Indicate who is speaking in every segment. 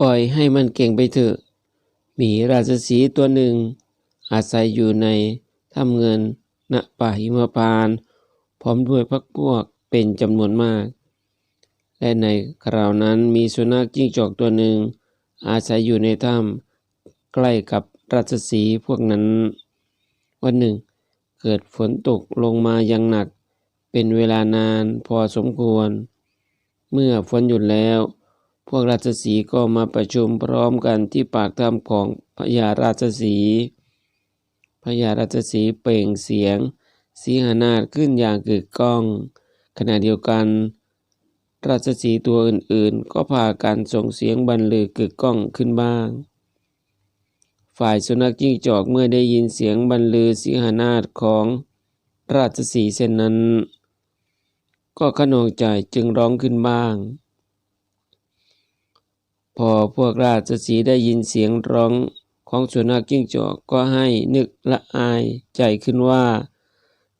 Speaker 1: ปล่อยให้มันเก่งไปเถอะ หมีราชสีตัวหนึ่ง อาศัยอยู่ในถ้ำเงินณป่าหิมพานต์พร้อมด้วยพักพวกเป็นจำนวนมาก และในคราวนั้นมีสุนัขจิ้งจอกตัวหนึ่ง อาศัยอยู่ในถ้ำใกล้กับราชสีพวกนั้น วันหนึ่ง เกิดฝนตกลงมาอย่างหนัก เป็นเวลานานพอสมควร เมื่อฝนหยุดแล้ว พวกราชสีก็มาประชุมพร้อมกันที่ปากถ้ำของพญาราชสีพญาราชสีเปล่งเสียง สีหนาฏขึ้นอย่างกึกก้อง ขณะเดียวกัน ราชสีตัวอื่นๆ ก็พากันส่งเสียงบรรลือกึกก้องขึ้นบ้าง ฝ่ายสุนัขจิ้งจอกเมื่อได้ยินเสียงบรรลือสีหนาฏของราชสีเช่นนั้น ก็ขนองใจจึงร้องขึ้นบ้าง พอพวกราชสีได้ยินเสียงร้องของสุนัขจิ้งจอกก็ให้นึกละอายใจขึ้นว่า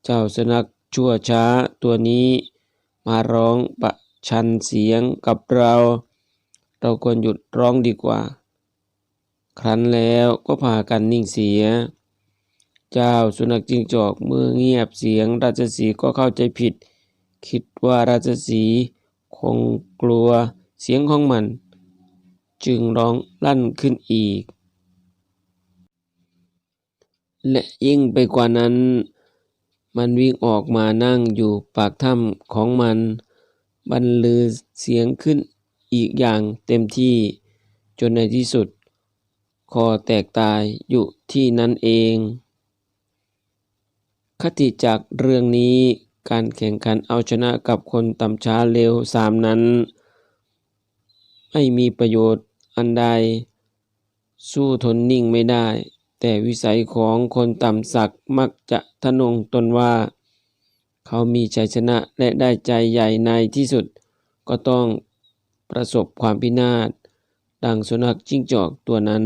Speaker 1: เจ้าสุนัขชั่วช้าตัวนี้ มาร้องประชันเสียงกับเรา เราควรหยุดร้องดีกว่า ครั้นแล้วก็พากันนิ่งเสีย เจ้าสุนัขจิ้งจอกเมื่อเงียบเสียงราชสีก็เข้าใจผิด คิดว่าราชสีคงกลัวเสียงของมัน จึงร้องลั่นขึ้นอีก และยิ่งไปกว่านั้น มันวิ่งออกมานั่งอยู่ปากถ้ำของมัน บรรลือเสียงขึ้นอีกอย่างเต็มที่จนในที่สุด คอแตกตายอยู่ที่นั่นเอง คติจากเรื่องนี้การแข่งขันเอาชนะกับคนต่ำช้าเร็วสามนั้น ไม่มีประโยชน์ อันใด สู้ทนนิ่งไม่ได้ แต่วิสัยของคนต่ำสักมักจะทะนงตนว่า เขามีชัยชนะและได้ใจใหญ่ในที่สุด ก็ต้องประสบความพินาศดังสุนัขจิ้งจอกตัวนั้น